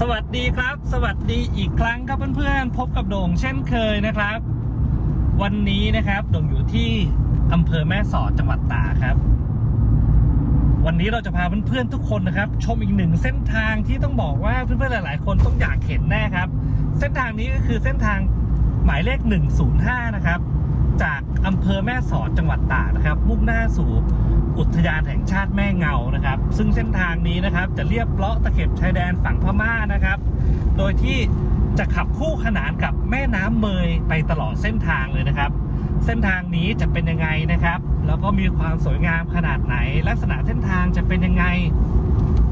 สวัสดีครับ สวัสดีอีกครั้งครับเพื่อนๆ พบกับโด่งเช่นเคยนะครับ วันนี้นะครับโด่งอยู่ที่อำเภอแม่สอดจังหวัดตากครับ วันนี้เราจะพาเพื่อนๆทุกคนนะครับ ชมอีกหนึ่งเส้นทางที่ต้องบอกว่าเพื่อนๆหลาย ๆ คนต้องอยากเห็นแน่ครับ เส้นทางนี้ก็คือเส้นทางหมายเลข 105 นะครับ จากอำเภอแม่สอดจังหวัดตากนะครับ มุ่งหน้าสู่ อุทยานแห่งชาติแม่เงานะครับ ซึ่งเส้นทางนี้นะครับจะเรียบเลาะตะเข็บชายแดนฝั่งพม่านะครับ โดยที่จะขับคู่ขนานกับแม่น้ำเมยไปตลอดเส้นทางเลยนะครับ เส้นทางนี้จะเป็นยังไงนะครับ แล้วก็มีความสวยงามขนาดไหน ลักษณะเส้นทางจะเป็นยังไง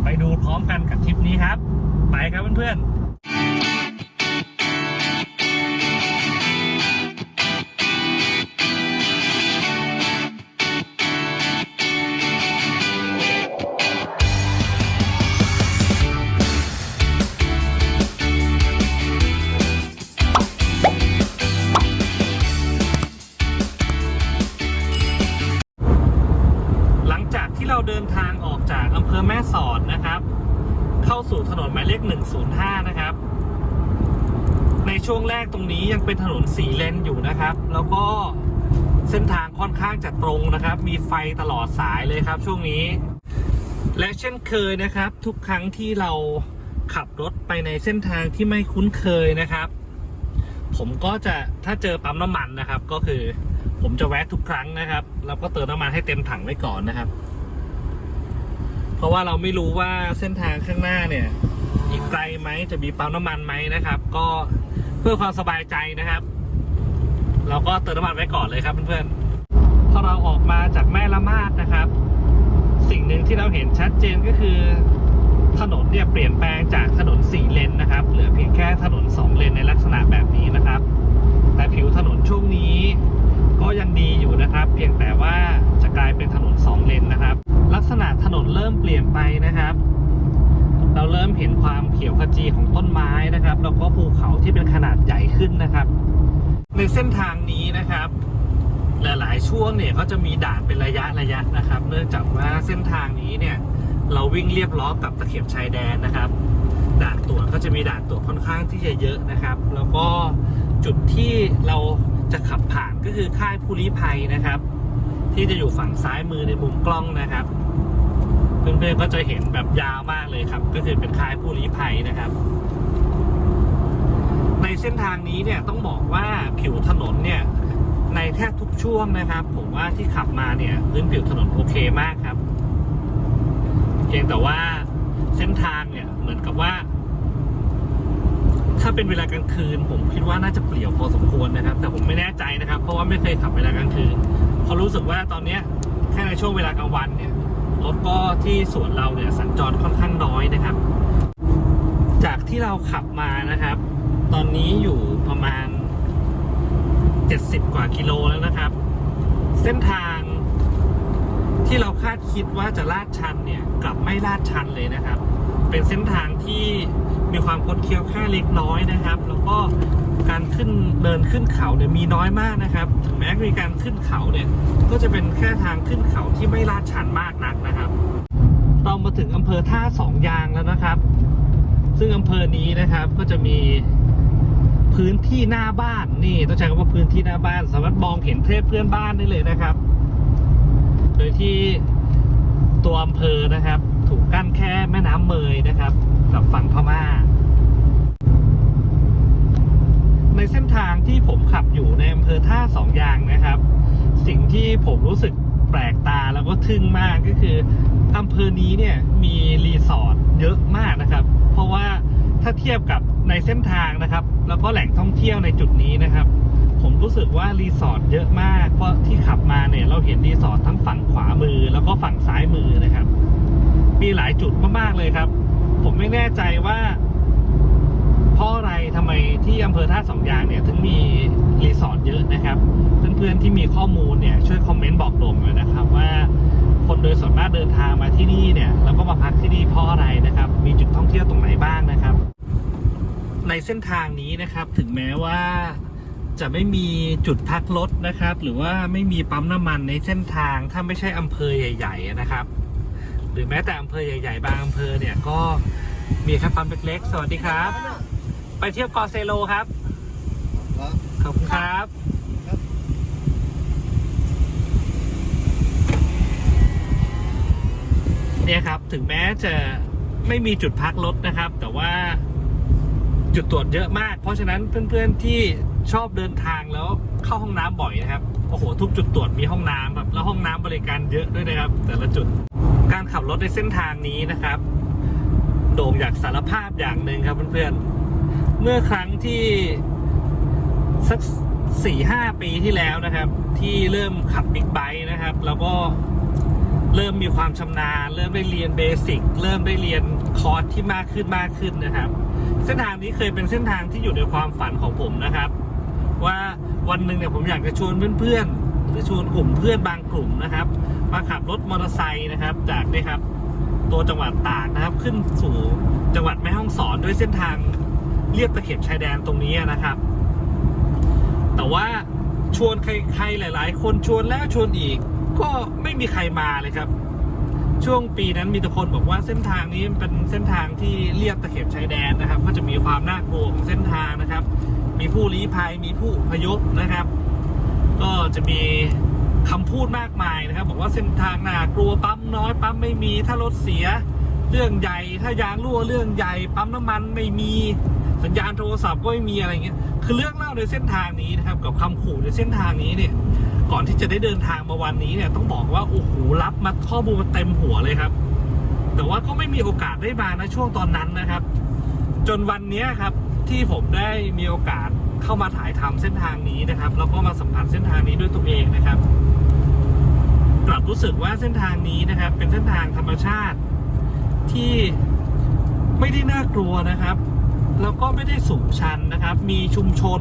ไปดูพร้อมกันกับทริปนี้ครับ ไปครับเพื่อนๆ ไฟตลอดสายเลยครับช่วงนี้ และเช่นเคยนะครับ ทุกครั้งที่เราขับรถไปในเส้นทางที่ไม่คุ้นเคยนะครับ ผมก็จะถ้าเจอปั๊มน้ำมันนะครับ ก็คือผมจะแวะทุกครั้งนะครับ แล้วก็เติมน้ำมันให้เต็มถังไว้ก่อนนะครับ เพราะว่าเราไม่รู้ว่าเส้นทางข้างหน้าเนี่ย อีกไกลไหมจะมีปั๊มน้ำมันไหมนะครับ ก็เพื่อความสบายใจนะครับ เราก็เติมน้ำมันไว้ก่อนเลยครับเพื่อนๆ พอเราออกมาจากแม่ละมาดนะครับ สิ่งหนึ่งที่เราเห็นชัดเจนก็คือ ถนนเนี่ยเปลี่ยนแปลงจากถนนสี่เลนนะครับ เหลือเพียงแค่ถนนสองเลนในลักษณะแบบนี้นะครับ แต่ผิวถนนช่วงนี้ก็ยังดีอยู่นะครับ เพียงแต่ว่าจะกลายเป็นถนนสองเลนนะครับ ลักษณะถนนเริ่มเปลี่ยนไปนะครับ เราเริ่มเห็นความเขียวขจีของต้นไม้นะครับแล้วก็ภูเขาที่เป็นขนาดใหญ่ขึ้นนะครับ ในเส้นทางนี้นะครับ หลายๆ ช่วงเนี่ยก็จะมีด่านเป็นระยะระยะนะครับ เนื่องจากว่าเส้นทางนี้เนี่ยเราวิ่งเรียบล้อกับตะเข็บชายแดนนะครับ ด่านตรวจก็จะมีด่านตรวจค่อนข้างที่จะเยอะนะครับ แล้วก็จุดที่เราจะขับผ่านก็คือค่ายผู้ลี้ภัยนะครับ ที่จะอยู่ฝั่งซ้ายมือในมุมกล้องนะครับเพื่อนๆก็จะเห็นแบบยาวมากเลยครับ ก็คือเป็นค่ายผู้ลี้ภัยนะครับ ในเส้นทางนี้เนี่ยต้องบอกว่าผิวถนนเนี่ย ในแทบทุกช่วงนะครับ ผมว่าที่ขับมาเนี่ยพื้นผิวถนนโอเคมากครับ เพียงแต่ว่าเส้นทางเนี่ยเหมือนกับว่า ถ้าเป็นเวลากลางคืน ผมคิดว่าน่าจะเปลี่ยวพอสมควรนะครับ แต่ผมไม่แน่ใจนะครับ เพราะว่าไม่เคยขับเวลากลางคืนเพราะรู้สึกว่าตอนเนี้ยแค่ในช่วงเวลากลางวันเนี่ยรถก็ที่สวนเราเนี่ยสัญจรค่อนข้างน้อยนะครับ จากที่เราขับมานะครับ ตอนนี้อยู่ประมาณ 70 กว่ากิโลแล้วนะครับ เส้นทางที่เราคาดคิดว่าจะลาดชันเนี่ย กลับไม่ลาดชันเลยนะครับ เป็นเส้นทางที่มีความคดเคี้ยวแค่เล็กน้อยนะครับ แล้วก็การขึ้นเดินขึ้นเขาเนี่ยมีน้อยมากนะครับถึงแม้มีการขึ้นเขาเนี่ย ก็จะเป็นแค่ทางขึ้นเขาที่ไม่ลาดชันมากนักนะครับ เรามาถึงอำเภอท่าสองยางแล้วนะครับ ซึ่งอำเภอนี้นะครับก็จะมี พื้นที่หน้าบ้านนี่ต้องใช้คำว่าพื้นที่หน้าบ้าน สามารถมองเห็นเทพเพื่อนบ้านได้เลยนะครับ โดยที่ตัวอำเภอนะครับ ถูกกั้นแค่แม่น้ำเมยนะครับ กับฝั่งพม่า ในเส้นทางที่ผมขับอยู่ในอำเภอท่าสองยางนะครับ สิ่งที่ผมรู้สึกแปลกตาแล้วก็ทึ่งมากก็คืออำเภอนี้เนี่ยมีรีสอร์ทเยอะมากนะครับ เพราะว่า ถ้าเทียบกับในเส้นทางนะครับ แล้วก็แหล่งท่องเที่ยวในจุดนี้นะครับ ผมรู้สึกว่ารีสอร์ทเยอะมาก เพราะที่ขับมาเนี่ยเราเห็นรีสอร์ททั้งฝั่งขวามือ แล้วก็ฝั่งซ้ายมือนะครับ มีหลายจุดมากๆเลยครับ ผมไม่แน่ใจว่าเพราะอะไรทำไมที่อำเภอท่าสองยางเนี่ยถึงมีรีสอร์ทเยอะนะครับ เพื่อนๆที่มีข้อมูลเนี่ยช่วยคอมเมนต์บอกโด่งหน่อยนะครับว่าคนโดยส่วนมากเดินทางมาที่นี่เนี่ยแล้วก็มาพักที่นี่เพราะอะไรนะครับ มีจุดท่องเที่ยวตรงไหนบ้างนะครับ ในเส้นทางนี้นะครับ ถึงแม้ว่าจะไม่มีจุดพักรถนะครับ หรือว่าไม่มีปั๊มน้ำมันในเส้นทางถ้าไม่ใช่อำเภอใหญ่ ๆ นะครับ หรือแม้แต่อำเภอใหญ่ ๆ บางอำเภอเนี่ยก็มีแค่ปั๊มเล็กๆ สวัสดีครับ ไปเที่ยวกอเซโลครับ ขอบคุณครับ เนี่ยครับถึงแม้จะไม่มีจุดพักรถนะครับ แต่ว่า จุดตรวจเยอะมาก เพราะฉะนั้นเพื่อนๆที่ชอบเดินทางแล้วเข้าห้องน้ำบ่อยนะครับโอ้โหทุกจุดตรวจมีห้องน้ำครับแล้วห้องน้ำบริการเยอะด้วยนะครับ แต่ละจุดการขับรถในเส้นทางนี้นะครับ โด่งอยากสารภาพอย่างหนึ่งครับเพื่อนๆเมื่อครั้งที่สักสี่ห้าปีที่แล้วนะครับ ที่เริ่มขับบิ๊กไบค์นะครับ แล้วก็เริ่มมีความชำนาญ เริ่มได้เรียนเบสิกเริ่มได้เรียนคอร์สที่มากขึ้นมากขึ้นนะครับ เส้นทางนี้เคยเป็นเส้นทางที่อยู่ในความฝันของผมนะครับ ว่าวันหนึ่งเนี่ยผมอยากจะชวนเพื่อนๆหรือชวนกลุ่มเพื่อนบางกลุ่มนะครับ มาขับรถมอเตอร์ไซค์นะครับ จากนี่ครับ ตัวจังหวัดตากนะครับ ขึ้นสู่จังหวัดแม่ฮ่องสอนด้วยเส้นทางเรียบตะเข็บชายแดนตรงนี้นะครับ แต่ว่าชวนใครๆหลาย ๆ คนชวนแล้วชวนอีก ก็ไม่มีใครมาเลยครับ ช่วงปีนั้นมีแต่คนบอกว่าเส้นทางนี้เป็นเส้นทางที่เรียบตะเข็บชายแดนนะครับ ก็จะมีความน่ากลัวของเส้นทางนะครับ มีผู้ลี้ภัยมีผู้พยพนะครับ ก็จะมีคำพูดมากมายนะครับ บอกว่าเส้นทางน่ากลัวปั๊มน้อยปั๊มไม่มีถ้ารถเสียเรื่องใหญ่ถ้ายางรั่วเรื่องใหญ่ปั๊มน้ำมันไม่มีสัญญาณโทรศัพท์ก็ไม่มีอะไรเงี้ยคือเรื่องเล่าในเส้นทางนี้นะครับ กับคำขู่ในเส้นทางนี้เนี่ย ก่อนที่จะได้เดินทางมาวันนี้เนี่ยต้องบอกว่าโอ้โหรับมาข้อมูลมาเต็มหัวเลยครับ แต่ว่าก็ไม่มีโอกาสได้มานะช่วงตอนนั้นนะครับ จนวันนี้ครับที่ผมได้มีโอกาสเข้ามาถ่ายทำเส้นทางนี้นะครับ แล้วก็มาสัมผัสเส้นทางนี้ด้วยตัวเองนะครับ กลับรู้สึกว่าเส้นทางนี้นะครับ เป็นเส้นทางธรรมชาติที่ไม่ได้น่ากลัวนะครับ แล้วก็ไม่ได้สูงชันนะครับ มีชุมชน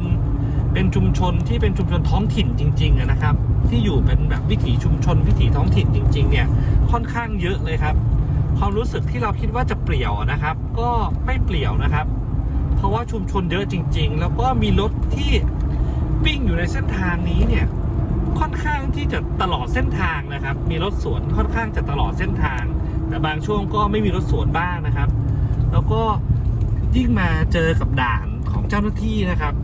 เป็นชุมชนที่เป็นชุมชนท้องถิ่นจริงๆนะครับ ที่อยู่เป็นแบบวิถีชุมชนวิถีท้องถิ่นจริง ๆ เนี่ยค่อนข้างเยอะเลยครับ ความรู้สึกที่เราคิดว่าจะเปลี่ยวนะครับ ก็ไม่เปลี่ยวนะครับ เพราะว่าชุมชนเยอะจริง ๆ แล้วก็มีรถที่วิ่งอยู่ในเส้นทางนี้เนี่ยค่อนข้างที่จะตลอดเส้นทางนะครับ มีรถสวนค่อนข้างจะตลอดเส้นทาง แต่บางช่วงก็ไม่มีรถสวนบ้างนะครับ แล้วก็ยิ่งมาเจอกับด่านของเจ้าหน้าที่นะครับ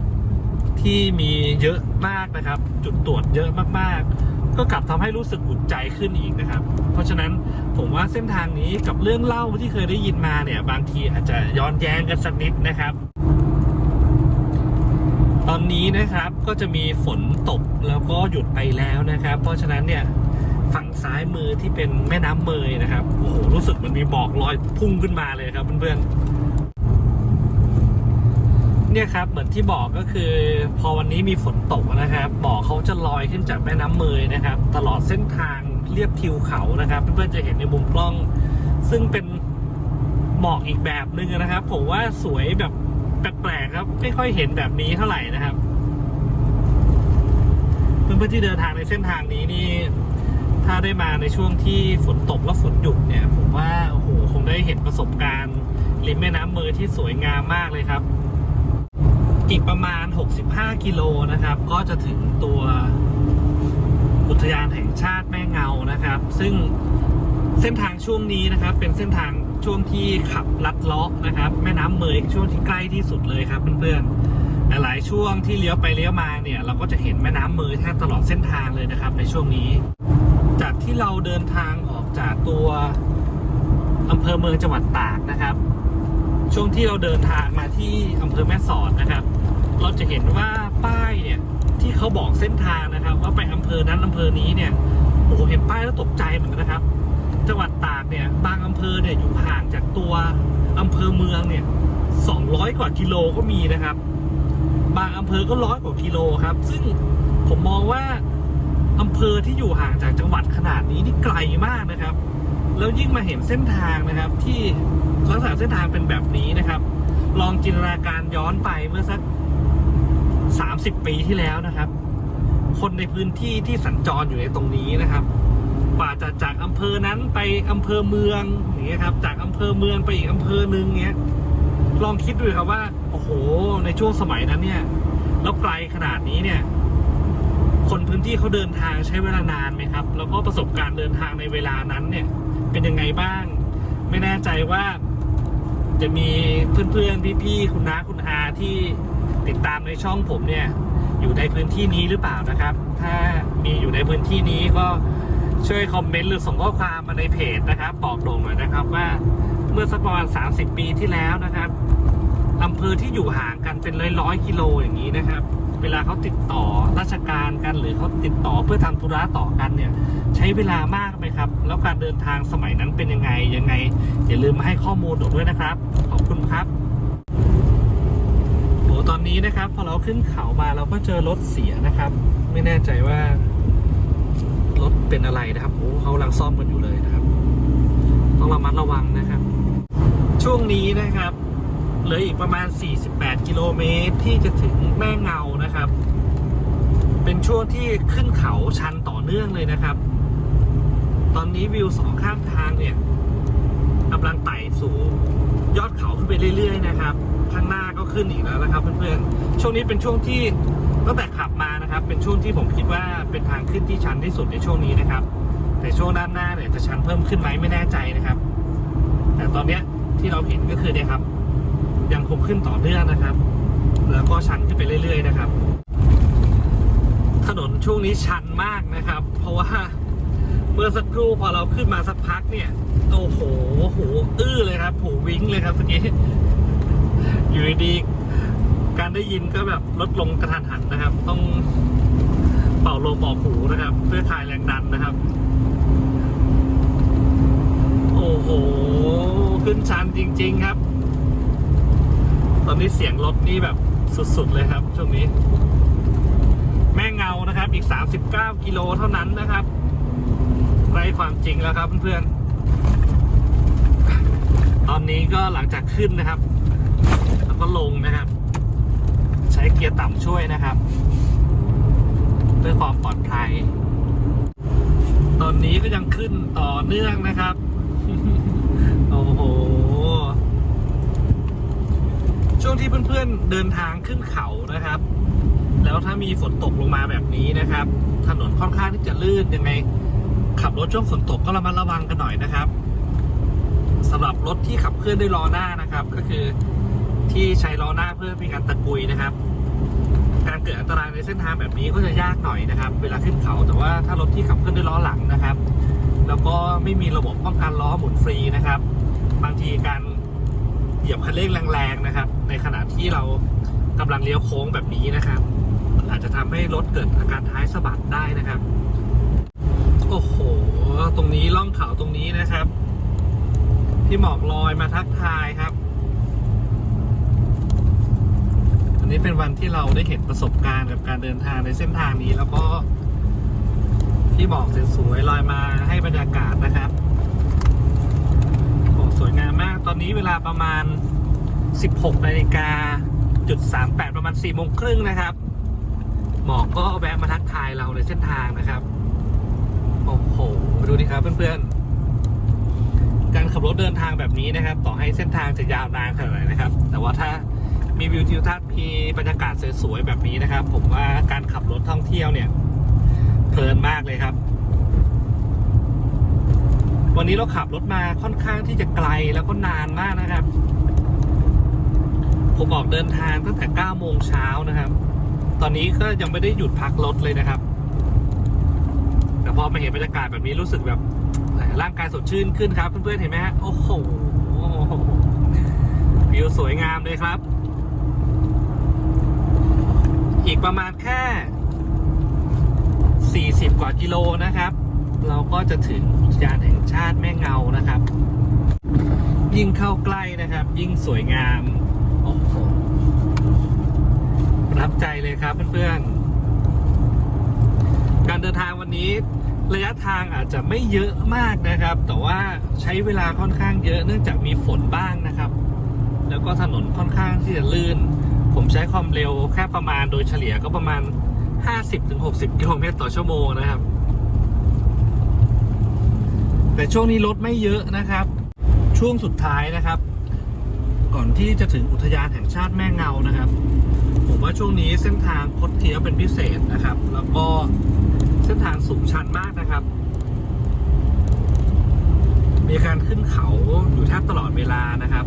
ที่มีเยอะมากนะครับ จุดตรวจเยอะมากๆ ก็กลับทำให้รู้สึกอุ่นใจขึ้นอีกนะครับ เพราะฉะนั้นผมว่าเส้นทางนี้กับเรื่องเล่าที่เคยได้ยินมาเนี่ยบางทีอาจจะย้อนแย้งกันสักนิดนะครับ ตอนนี้นะครับก็จะมีฝนตกแล้วก็หยุดไปแล้วนะครับ เพราะฉะนั้นเนี่ยฝั่งซ้ายมือที่เป็นแม่น้ำเมยนะครับโอ้โหรู้สึกมันมีหมอกลอยพุ่งขึ้นมาเลยครับเพื่อนๆ เนี่ยครับเหมือนที่บอกก็คือ พอวันนี้มีฝนตกนะครับหมอกเขาจะลอยขึ้นจากแม่น้ำเมยนะครับ ตลอดเส้นทางเรียบทิวเขานะครับเพื่อนๆจะเห็นในมุมกล้อง ซึ่งเป็นหมอกอีกแบบหนึ่งนะครับ ผมว่าสวยแบบแปลกๆครับไม่ค่อยเห็นแบบนี้เท่าไหร่นะครับเพื่อนๆที่เดินทางในเส้นทางนี้นี่ถ้าได้มาในช่วงที่ฝนตกและฝนหยุดเนี่ย ผมว่าโอ้โหคงได้เห็นประสบการณ์ริมแม่น้ำเมยที่สวยงามมากเลยครับ อีกประมาณ 65 กิโลนะครับ ก็จะถึงตัวอุทยานแห่งชาติแม่เงานะครับ ซึ่งเส้นทางช่วงนี้นะครับ เป็นเส้นทางช่วงที่ขับลัดเลาะนะครับ แม่น้ำเมยช่วงที่ใกล้ที่สุดเลยครับเพื่อนๆหลายๆช่วงที่เลี้ยวไปเลี้ยวมาเนี่ย เราก็จะเห็นแม่น้ำเมยแทบตลอดเส้นทางเลยนะครับ ในช่วงนี้ จากที่เราเดินทางออกจากตัวอำเภอเมืองจังหวัดตากนะครับ ช่วงที่เราเดินทางมาที่อำเภอแม่สอดนะครับ เราจะเห็นว่าป้ายเนี่ยที่เขาบอกเส้นทางนะครับ ว่าไปอำเภอนั้นอำเภอนี้เนี่ยโอ้โหเห็นป้ายแล้วตกใจเหมือนกันนะครับ จังหวัดตากเนี่ยบางอำเภอเนี่ยอยู่ห่างจากตัวอำเภอเมืองเนี่ย200 กว่ากิโลก็มีนะครับ บางอำเภอก็ร้อยกว่ากิโลครับ ซึ่งผมมองว่าอำเภอที่อยู่ห่างจากจังหวัดขนาดนี้นี่ไกลมากนะครับ แล้วยิ่งมาเห็นเส้นทางนะครับ ที่ลักษณะเส้นทางเป็นแบบนี้นะครับ ลองจินตนาการย้อนไปเมื่อสัก30ปีที่แล้วนะครับ คนในพื้นที่ที่สัญจรอยู่ในตรงนี้นะครับกว่าจะจากอำเภอนั้นไปอำเภอเมืองอย่างเงี้ยครับ จากอำเภอเมืองไปอีกอำเภอหนึ่งเงี้ยลองคิดดูครับว่าโอ้โห ในช่วงสมัยนั้นเนี่ยแล้วไกลขนาดนี้เนี่ย คนพื้นที่เขาเดินทางใช้เวลานานไหมครับ แล้วก็ประสบการณ์เดินทางในเวลานั้นเนี่ย เป็นยังไงบ้าง ไม่แน่ใจว่าจะมีเพื่อนๆพี่ๆคุณน้าคุณอาที่ติดตามในช่องผมเนี่ย อยู่ในพื้นที่นี้หรือเปล่านะครับ ถ้ามีอยู่ในพื้นที่นี้ก็ช่วยคอมเมนต์หรือส่งข้อความมาในเพจนะครับ บอกโด่งหน่อยนะครับว่าเมื่อสักประมาณ30 ปีที่แล้วนะครับ อำเภอที่อยู่ห่างกันเป็นร้อยร้อยๆกิโลอย่างนี้นะครับ เวลาเขาติดต่อราชการกันหรือเขาติดต่อเพื่อทำธุระต่อกันเนี่ย ใช้เวลามากไหมครับ แล้วการเดินทางสมัยนั้นเป็นยังไงยังไง อย่าลืมมาให้ข้อมูลด้วยนะครับ ขอบคุณครับโหตอนนี้นะครับ พอเราขึ้นเขามาเราก็เจอรถเสียนะครับ ไม่แน่ใจว่ารถเป็นอะไรนะครับโอ้เขากำลังซ่อมกันอยู่เลยนะครับ ต้องระมัดระวังนะครับ ช่วงนี้นะครับ เหลืออีกประมาณ 48 กิโลเมตรที่จะถึงแม่เงานะครับ เป็นช่วงที่ขึ้นเขาชันต่อเนื่องเลยนะครับ ตอนนี้วิวสองข้างทางเนี่ยกำลังไต่สู่ยอดเขาขึ้นไปเรื่อย ๆ นะครับ ข้างหน้าก็ขึ้นอีกแล้วนะครับเพื่อนๆ ช่วงนี้เป็นช่วงที่ตั้งแต่ขับมานะครับ เป็นช่วงที่ผมคิดว่าเป็นทางขึ้นที่ชันที่สุดในช่วงนี้นะครับ แต่ช่วงด้านหน้าเนี่ยจะชันเพิ่มขึ้นไหมไม่แน่ใจนะครับ แต่ตอนเนี้ยที่เราเห็นก็คือเนี่ยครับ ยังคงขึ้นต่อเนื่องนะครับ แล้วก็ชันขึ้นไปเรื่อย ๆ นะครับ ถนนช่วงนี้ชันมากนะครับ เพราะว่าเมื่อสักครู่พอเราขึ้นมาสักพักเนี่ยโอ้โหโหอื้อเลยครับหูวิ้งเลยครับเมื่อกี้อยู่ดีๆการได้ยินก็แบบลดลงกระทันหันนะครับ ต้องเป่าลมออกหูนะครับ เพื่อคลายแรงดันนะครับ โอ้โห ขึ้นชันจริง ๆ ครับ อนนี้เสียงรถนี่แบบสุดๆเลยครับ ช่วงนี้ แม่เงานะครับ อีก 39 กิโลเท่านั้นนะครับไร้ความจริงแล้วครับเพื่อนๆตอนนี้ก็หลังจากขึ้นนะครับ แล้วก็ลงนะครับ ใช้เกียร์ต่ำช่วยนะครับ เพื่อความปลอดภัย ตอนนี้ก็ยังขึ้นต่อเนื่องนะครับ โอ้โห ช่วงที่เพื่อนๆเดินทางขึ้นเขานะครับ แล้วถ้ามีฝนตกลงมาแบบนี้นะครับ ถนนค่อนข้างที่จะลื่นยังไง ขับรถช่วงฝนตกก็ระมัดระวังกันหน่อยนะครับสำหรับรถที่ขับเคลื่อนด้วยล้อหน้านะครับ ก็คือที่ใช้ล้อหน้าเพื่อมีการตะกุยนะครับ การเกิดอันตรายในเส้นทางแบบนี้ก็จะยากหน่อยนะครับ เวลาขึ้นเขาแต่ว่าถ้ารถที่ขับเคลื่อนด้วยล้อหลังนะครับ แล้วก็ไม่มีระบบป้องกันล้อหมุนฟรีนะครับ บางทีการ เหยียบคันเร่งแรงๆนะครับ ในขณะที่เรากำลังเลี้ยวโค้งแบบนี้นะครับ อาจจะทำให้รถเกิดอาการท้ายสะบัดได้นะครับ โอ้โห ตรงนี้ล่องเขาตรงนี้นะครับ ที่หมอกลอยมาทักทายครับ อันนี้เป็นวันที่เราได้เห็นประสบการณ์กับการเดินทางในเส้นทางนี้แล้วก็ที่หมอกสวยๆลอยมาให้บรรยากาศนะครับ สวยงามมาก ตอนนี้เวลาประมาณ 16นาฬิกาจุด38 ประมาณ4โมงครึ่งนะครับ หมอกก็แวะมาทักทายเราในเส้นทางนะครับ โอ้โห ดูดิครับเพื่อนๆ การขับรถเดินทางแบบนี้นะครับ ต่อให้เส้นทางจะยาวนานขนาดไหนนะครับ แต่ว่าถ้ามีวิวทิวทัศน์มีบรรยากาศสวยๆแบบนี้นะครับ ผมว่าการขับรถท่องเที่ยวเนี่ยเพลินมากเลยครับ วันนี้เราขับรถมาค่อนข้างที่จะไกลแล้วก็นานมากนะครับ ผมออกเดินทางตั้งแต่9โมงเช้านะครับ ตอนนี้ก็ยังไม่ได้หยุดพักรถเลยนะครับ แต่พอมาเห็นบรรยากาศแบบนี้รู้สึกแบบร่างกายสดชื่นขึ้นครับ เพื่อนๆเห็นไหมฮะโอ้โหวิวสวยงามเลยครับ อีกประมาณแค่ 40 กว่ากิโลนะครับ เราก็จะถึง ยานแห่งชาติแม่เงานะครับ ยิ่งเข้าใกล้นะครับ ยิ่งสวยงามโอ้โหประทับใจเลยครับเพื่อนๆ การเดินทางวันนี้ระยะทางอาจจะไม่เยอะมากนะครับ แต่ว่าใช้เวลาค่อนข้างเยอะเนื่องจากมีฝนบ้างนะครับ แล้วก็ถนนค่อนข้างที่จะลื่น ผมใช้ความเร็วแค่ประมาณโดยเฉลี่ยก็ประมาณ 50-60 กิโลเมตรต่อชั่วโมงนะครับ แต่ช่วงนี้รถไม่เยอะนะครับ ช่วงสุดท้ายนะครับ ก่อนที่จะถึงอุทยานแห่งชาติแม่เงานะครับ ผมว่าช่วงนี้เส้นทางคดเคี้ยวเป็นพิเศษนะครับ แล้วก็เส้นทางสูงชันมากนะครับ มีการขึ้นเขาอยู่แทบตลอดเวลานะครับ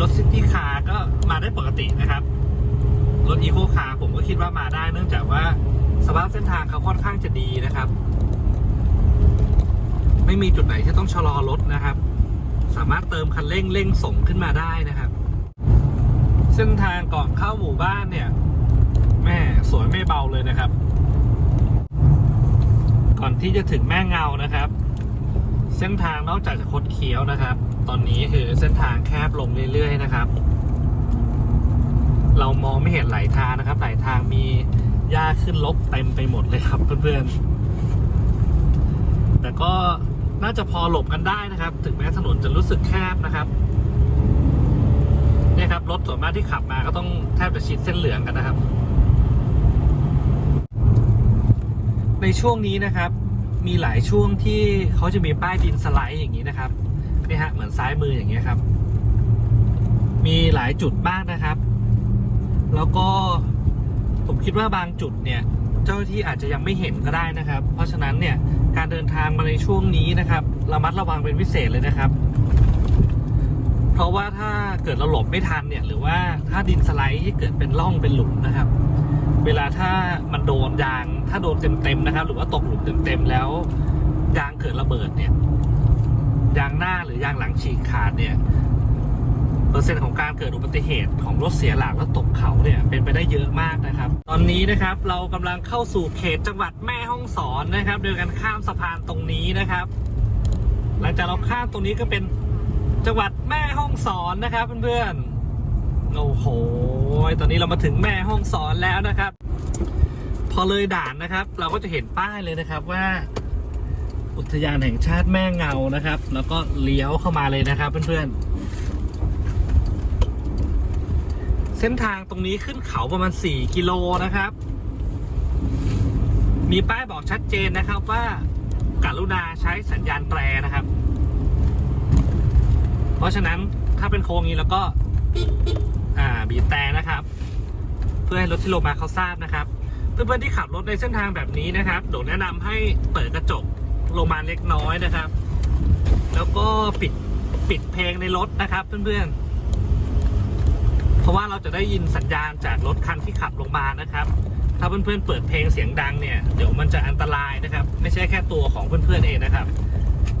รถซิตี้คาร์ก็มาได้ปกตินะครับ รถอีโคคาร์ผมก็คิดว่ามาได้เนื่องจากว่าสภาพเส้นทางเขาค่อนข้างจะดีนะครับ ไม่มีจุดไหนที่ต้องชะลอรถนะครับ สามารถเติมคันเร่งเร่งส่งขึ้นมาได้นะครับ เส้นทางก่อนเข้าหมู่บ้านเนี่ย แม่สวยไม่เบาเลยนะครับ ก่อนที่จะถึงแม่เงานะครับ เส้นทางนอกจากจะคดเคี้ยวนะครับ ตอนนี้คือเส้นทางแคบลงเรื่อยๆนะครับ เรามองไม่เห็นไหลทางนะครับไหลทางมีหญ้าขึ้นลกเต็มไปหมดเลยครับเพื่อนๆแต่ก็ น่าจะพอหลบกันได้นะครับ ถึงแม้ถนนจะรู้สึกแคบนะครับเนี่ยครับรถส่วนมากที่ขับมาก็ต้องแทบจะชิดเส้นเหลืองกันนะครับ ในช่วงนี้นะครับ มีหลายช่วงที่เขาจะมีป้ายดินสไลด์อย่างนี้นะครับนี่ฮะเหมือนซ้ายมืออย่างเงี้ยครับ มีหลายจุดมากนะครับ แล้วก็ผมคิดว่าบางจุดเนี่ย เจ้าหน้าที่อาจจะยังไม่เห็นก็ได้นะครับ เพราะฉะนั้นเนี่ย การเดินทางมาในช่วงนี้นะครับระมัดระวังเป็นพิเศษเลยนะครับ เพราะว่าถ้าเกิดเราหลบไม่ทันเนี่ย หรือว่าถ้าดินสไลด์ที่เกิดเป็นร่องเป็นหลุมนะครับ เวลาถ้ามันโดนยาง ถ้าโดนเต็มๆนะครับ หรือว่าตกหลุมเต็มๆแล้วยางเกิดระเบิดเนี่ยยางหน้าหรือยางหลังฉีกขาดเนี่ย เปอร์เซ็นต์ของการเกิดอุบัติเหตุของรถเสียหลักแล้วตกเขาเนี่ยเป็นไปได้เยอะมากนะครับ ตอนนี้นะครับเรากำลังเข้าสู่เขตจังหวัดแม่ฮ่องสอนนะครับ โดยการข้ามสะพานตรงนี้นะครับ หลังจากเราข้ามตรงนี้ก็เป็นจังหวัดแม่ฮ่องสอนนะครับเพื่อนๆ โอ้โห ตอนนี้เรามาถึงแม่ห้องสอนแล้วนะครับ พอเลยด่านนะครับ เราก็จะเห็นป้ายเลยนะครับว่า อุทยานแห่งชาติแม่เงานะครับ แล้วก็เลี้ยวเข้ามาเลยนะครับเพื่อนๆ เส้นทางตรงนี้ขึ้นเขาประมาณ 4 กิโลนะครับ มีป้ายบอกชัดเจนนะครับว่าการุณาใช้สัญญาณแตรนะครับ เพราะฉะนั้นถ้าเป็นโค้งนี้แล้วก็ อ่าบีบแต่นะครับ เพื่อให้รถที่ลงมาเขาทราบนะครับ เพื่อนๆที่ขับรถในเส้นทางแบบนี้นะครับโดดแนะนำให้เปิดกระจกลงมาเล็กน้อยนะครับ แล้วก็ปิดปิดเพลงในรถนะครับ เพื่อนๆ ราะว่าเราจะได้ยินสัญญาณจากรถคันที่ขับลงมานะครับ ถ้าเพื่อนๆเปิดเพลงเสียงดังเนี่ยเดี๋ยวมันจะอันตรายนะครับ ไม่ใช่แค่ตัวของเพื่อนๆเองนะครับ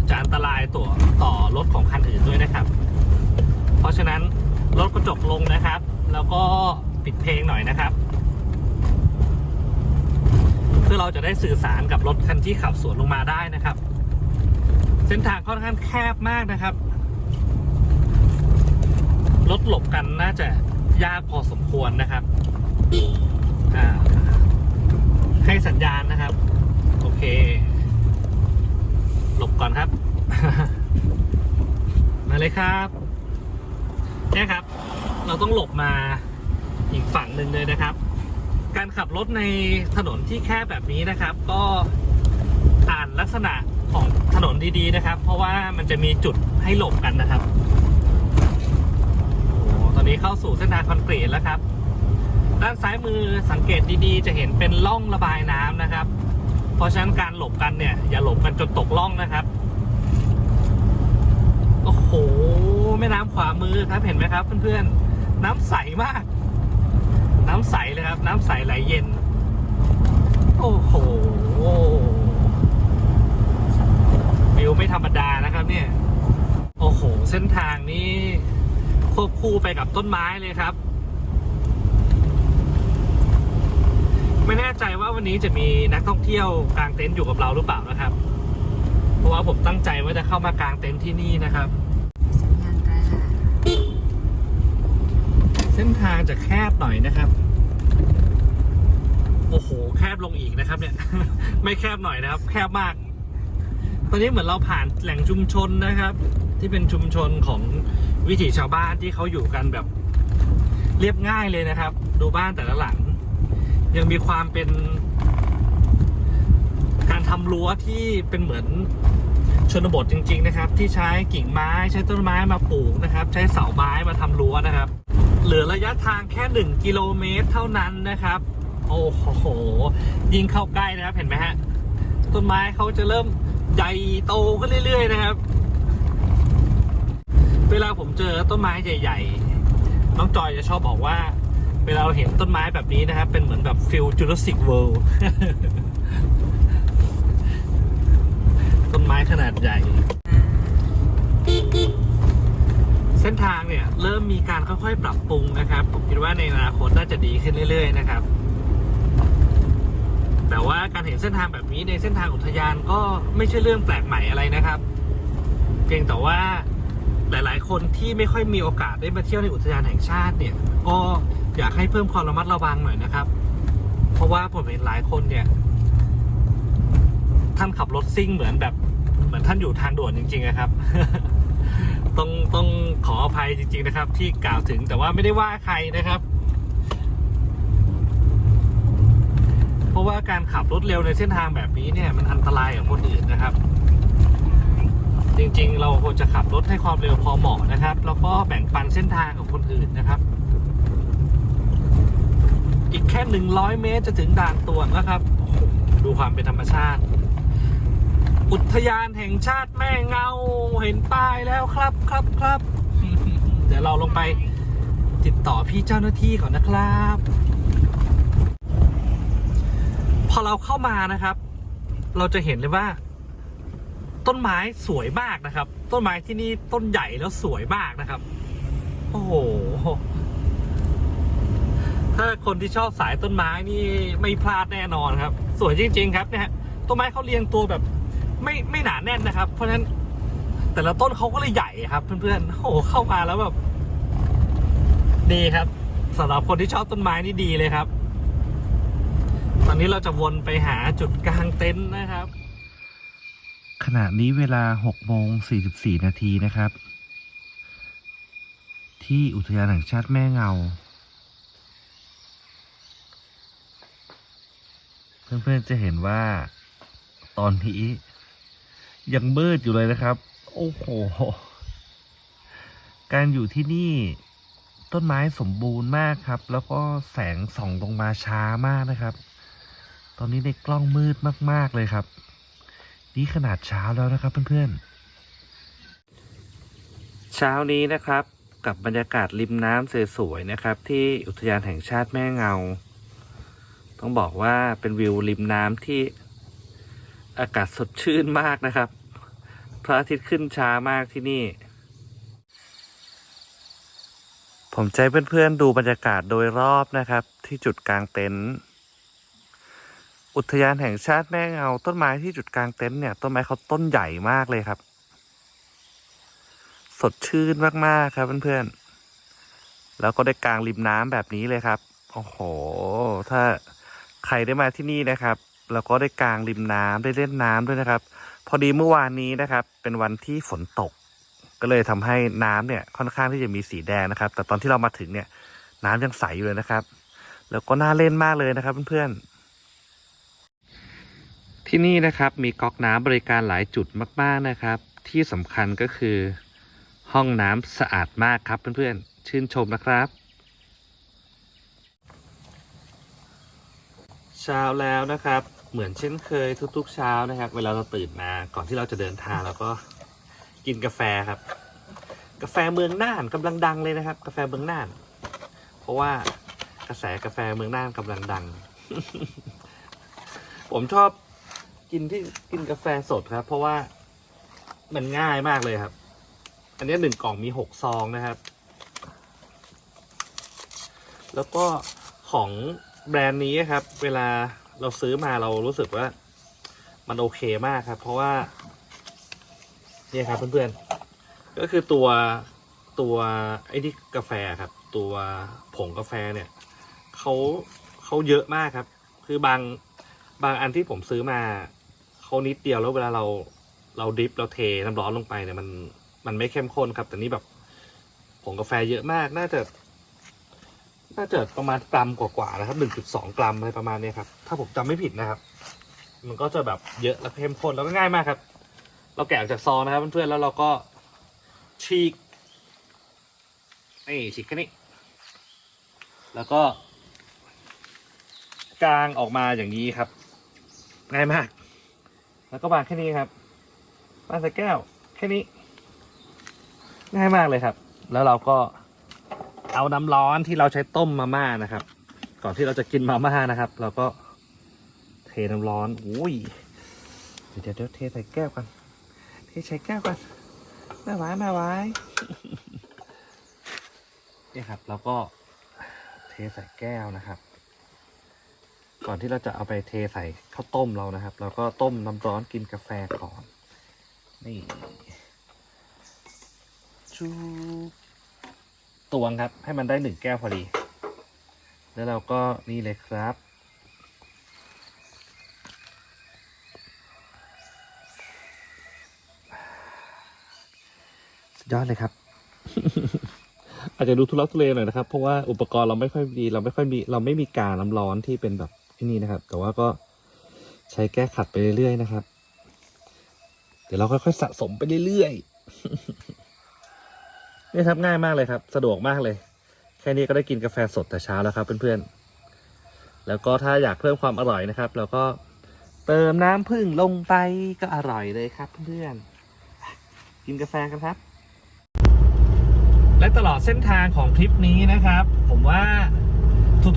จะอันตรายตัวต่อรถของคันอื่นด้วยนะครับ เพราะฉะนั้นลดกระจกลงนะครับ แล้วก็ปิดเพลงหน่อยนะครับ เพื่อเราจะได้สื่อสารกับรถคันที่ขับสวนลงมาได้นะครับ เส้นทางค่อนข้างแคบมากนะครับรถหลบกันน่าจะ ยากพอสมควรนะครับให้สัญญาณนะครับ โอเค หลบก่อนครับ มาเลยครับเนี่ยครับ เราต้องหลบมาอีกฝั่งหนึ่งเลยนะครับ การขับรถในถนนที่แคบแบบนี้นะครับ ก็อ่านลักษณะของถนนดีๆนะครับ เพราะว่ามันจะมีจุดให้หลบกันนะครับ อ้โหตอนนี้เข้าสู่เส้นทางคอนกรีตแล้วครับ ด้านซ้ายมือสังเกตดีๆ จะเห็นเป็นร่องระบายน้ำนะครับ เพราะฉะนั้นการหลบกันเนี่ย อย่าหลบกันจนตกร่องนะครับ โอ้โห แม่น้ำขวามือครับเห็นไหมครับ เพื่อนๆ น้ำใสมาก น้ำใสเลยครับ น้ำใสไหลเย็น โอ้โหวิวไม่ธรรมดานะครับเนี่ย โอ้โห เส้นทางนี้ ควบคู่ไปกับต้นไม้เลยครับ ไม่แน่ใจว่าวันนี้จะมีนักท่องเที่ยวกลางเต็นท์อยู่กับเราหรือเปล่านะครับ เพราะว่าผมตั้งใจว่าจะเข้ามากางเต็นท์ที่นี่นะครับสัญญาณแตรเส้นทางจะแคบหน่อยนะครับ โอ้โห แคบลงอีกนะครับ เนี่ย ไม่แคบหน่อยนะครับ แคบมาก ตอนนี้เหมือนเราผ่านแหล่งชุมชนนะครับ ที่เป็นชุมชนของ วิถีชาวบ้านที่เขาอยู่กันแบบเรียบง่ายเลยนะครับ ดูบ้านแต่ละหลัง ยังมีความเป็น การทำรั้วที่เป็นเหมือนชนบทจริง ๆ นะครับ ที่ใช้กิ่งไม้ใช้ต้นไม้มาปลูกนะครับ ใช้เสาไม้มาทำรั้วนะครับ เหลือระยะทางแค่หนึ่งกิโลเมตรเท่านั้นนะครับ โอ้โห ยิ่งเข้าใกล้นะครับเห็นไหมฮะต้นไม้เขาจะเริ่มใหญ่โตขึ้นเรื่อย ๆ นะครับ เวลาผมเจอต้นไม้ใหญ่ ๆ น้องจอยจะชอบบอกว่า เวลาเราเห็นต้นไม้แบบนี้นะครับ เป็นเหมือนแบบฟิลจูราสสิกเวิลด์ต้นไม้ขนาดใหญ่ เส้นทางเนี่ย เริ่มมีการค่อยๆ ปรับปรุงนะครับ ผมคิดว่าในอนาคตน่าจะดีขึ้นเรื่อย ๆ นะครับ แต่ว่าการเห็นเส้นทางแบบนี้ในเส้นทางอุทยานก็ไม่ใช่เรื่องแปลกใหม่อะไรนะครับ เพียงแต่ว่า หลาย ๆ คนที่ไม่ค่อยมีโอกาสได้มาเที่ยวในอุทยานแห่งชาติเนี่ย ก็อยากให้เพิ่มความระมัดระวังหน่อยนะครับ เพราะว่าผมเห็นหลายคนเนี่ย ท่านขับรถซิ่งเหมือนแบบ เหมือนท่านอยู่ทางด่วนจริง ๆ นะครับ ต้องต้องขออภัยจริง ๆ นะครับ ที่กล่าวถึงแต่ว่าไม่ได้ว่าใครนะครับ เพราะว่าการขับรถเร็วในเส้นทางแบบนี้เนี่ย มันอันตรายกับคนอื่นนะครับ จริงๆ เราควรจะขับรถให้ความเร็วพอเหมาะนะครับ แล้วก็แบ่งปันเส้นทางกับคนอื่นนะครับ อีกแค่หนึ่งร้อยเมตรจะถึงด่านตรวจแล้วครับ ดูความเป็นธรรมชาติ อุทยานแห่งชาติแม่เงาเห็นป้ายแล้วครับครับครับ เดี๋ยวเราลงไปติดต่อพี่เจ้าหน้าที่ก่อนนะครับ พอเราเข้ามานะครับ เราจะเห็นเลยว่า ต้นไม้สวยมากนะครับ ต้นไม้ที่นี่ต้นใหญ่แล้วสวยมากนะครับ โอ้โห ถ้าคนที่ชอบสายต้นไม้นี่ไม่พลาดแน่นอนครับ สวยจริง ๆ ครับเนี่ยต้นไม้เขาเรียงตัวแบบ ไม่ไม่หนาแน่นนะครับ เพราะฉะนั้น แต่ละต้นเขาก็เลยใหญ่ครับ เพื่อนๆโอ้โหเข้ามาแล้วแบบดีครับสำหรับคนที่ชอบต้นไม้นี่ดีเลยครับ ตอนนี้เราจะวนไปหาจุดกลางเต็นท์นะครับ ขณะนี้เวลา6โมง44 นาทีนะครับ ที่อุทยานแห่งชาติแม่เงา เพื่อนๆจะเห็นว่า ตอนนี้ ยังมืดอยู่เลยนะครับ โอ้โห การอยู่ที่นี่ต้นไม้สมบูรณ์มากครับ แล้วก็แสงส่องลงมาช้ามากนะครับ ตอนนี้ในกล้องมืดมาก ๆ เลยครับ นี่ขนาดเช้าแล้วนะครับเพื่อนๆ เช้านี้นะครับกับบรรยากาศริมน้ำสวยๆนะครับ ที่อุทยานแห่งชาติแม่เงา ต้องบอกว่าเป็นวิวริมน้ำที่อากาศสดชื่นมากนะครับ พระอาทิตย์ขึ้นช้ามากที่นี่ ผมใจเพื่อนๆดูบรรยากาศโดยรอบนะครับ ที่จุดกลางเต็นท์ อุทยานแห่งชาติแม่เงาต้นไม้ที่จุดกลางเต็นท์เนี่ยต้นไม้เขาต้นใหญ่มากเลยครับ สดชื่นมากๆครับเพื่อนๆแล้วก็ได้กลางริมน้ำแบบนี้เลยครับโอ้โห ถ้าใครได้มาที่นี่นะครับ แล้วก็ได้กลางริมน้ำได้เล่นน้ำด้วยนะครับ พอดีเมื่อวานนี้นะครับ เป็นวันที่ฝนตก ก็เลยทำให้น้ำเนี่ยค่อนข้างที่จะมีสีแดงนะครับ แต่ตอนที่เรามาถึงเนี่ย น้ำยังใสอยู่เลยนะครับ แล้วก็น่าเล่นมากเลยนะครับเพื่อนๆ ที่นี่นะครับมีก๊อกน้ำบริการหลายจุดมาก ๆนะครับ ที่สำคัญก็คือ ห้องน้ำสะอาดมากครับเพื่อนๆ ชื่นชมนะครับ เช้าแล้วนะครับ เหมือนเช่นเคยทุกๆเช้านะครับ เวลาเราตื่นมาก่อนที่เราจะเดินทางเราก็กินกาแฟครับ กาแฟเมืองน่านกำลังดังเลยนะครับ กาแฟเมืองน่าน เพราะว่ากระแสกาแฟเมืองน่านกำลังดัง ผมชอบ กินที่กินกาแฟสดครับ เพราะว่ามันง่ายมากเลยครับ อันนี้หนึ่งกล่องมีหกซองนะครับ แล้วก็ของแบรนด์นี้ครับ เวลาเราซื้อมาเรารู้สึกว่า มันโอเคมากครับ เพราะว่า เนี่ยครับเพื่อนๆ ก็คือตัวตัวไอ้ที่กาแฟครับ ตัวผงกาแฟเนี่ยเขาเขาเยอะมากครับ คือบางบางอันที่ผมซื้อมา เขานิดเดียวแล้วเวลาเราเราดริปเราเทน้ำร้อนลงไปเนี่ยมันมันไม่เข้มข้นครับ แต่นี่แบบผงกาแฟเยอะมาก น่าจะ น่าจะประมาณกรัมกว่าๆนะครับหนึ่งจุดสองกรัมอะไรประมาณนี้ครับ ถ้าผมจำไม่ผิดนะครับ มันก็จะแบบเยอะแล้วเข้มข้นแล้วก็ง่ายมากครับ เราแกะออกจากซองนะครับเพื่อนๆแล้วเราก็ฉีกนี่ฉีกแค่นี้ แล้วก็กางออกมาอย่างนี้ครับ ง่ายมาก แล้วก็วางแค่นี้ครับวางใส่แก้ว แค่นี้ ง่ายมากเลยครับ แล้วเราก็เอาน้ำร้อนที่เราใช้ต้มมาม่านะครับ ก่อนที่เราจะกินมาม่านะครับ เราก็เทน้ำร้อนอุ้ยเดี๋ยวเดี๋ยวเทใส่แก้วกันเทใส่แก้วกันม่ไว้ม่ไว้นี่ครับ แล้วก็เทใส่แก้วนะครับ ก่อนที่เราจะเอาไปเทใส่ข้าวต้มเรานะครับ เราก็ต้มน้ำร้อนกินกาแฟก่อน นี่ชูตวงครับ ให้มันได้หนึ่งแก้วพอดี แล้วเราก็นี่เลยครับ สุดยอดเลยครับอาจจะดูทุลักทุเลหน่อยนะครับ เพราะว่าอุปกรณ์เราไม่ค่อยดี เราไม่ค่อยมี เราไม่มีการน้ำร้อนที่เป็นแบบ ที่นี่นะครับ แต่ว่าก็ใช้แก้ขัดไปเรื่อยๆนะครับ เดี๋ยวเราค่อยๆสะสมไปเรื่อยๆนี่ครับง่ายมากเลยครับ สะดวกมากเลย แค่นี้ก็ได้กินกาแฟสดแต่เช้าแล้วครับเพื่อนๆ แล้วก็ถ้าอยากเพิ่มความอร่อยนะครับ เราก็เติมน้ำผึ้งลงไปก็อร่อยเลยครับเพื่อนๆกินกาแฟกันครับ และตลอดเส้นทางของคลิปนี้นะครับ ผมว่า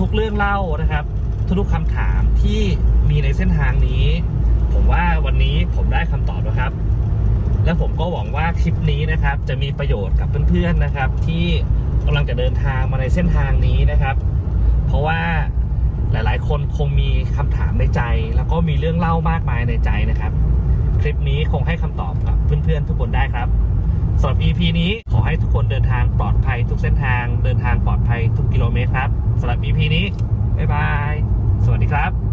ทุกๆเรื่องเล่านะครับ ทุกๆคำถามที่มีในเส้นทางนี้ ผมว่าวันนี้ผมได้คำตอบแล้วครับ และผมก็หวังว่าคลิปนี้นะครับ จะมีประโยชน์กับเพื่อนๆนะครับ ที่กำลังจะเดินทางมาในเส้นทางนี้นะครับ เพราะว่าหลายๆ คนคงมีคำถามในใจ แล้วก็มีเรื่องเล่ามากมายในใจนะครับ คลิปนี้คงให้คำตอบกับเพื่อนๆ ทุกคนได้ครับสำหรับ EP นี้ขอให้ทุกคนเดินทางปลอดภัยทุกเส้นทาง เดินทางปลอดภัยทุกกิโลเมตรครับสำหรับ EP นี้บ๊ายบาย สวัสดีครับ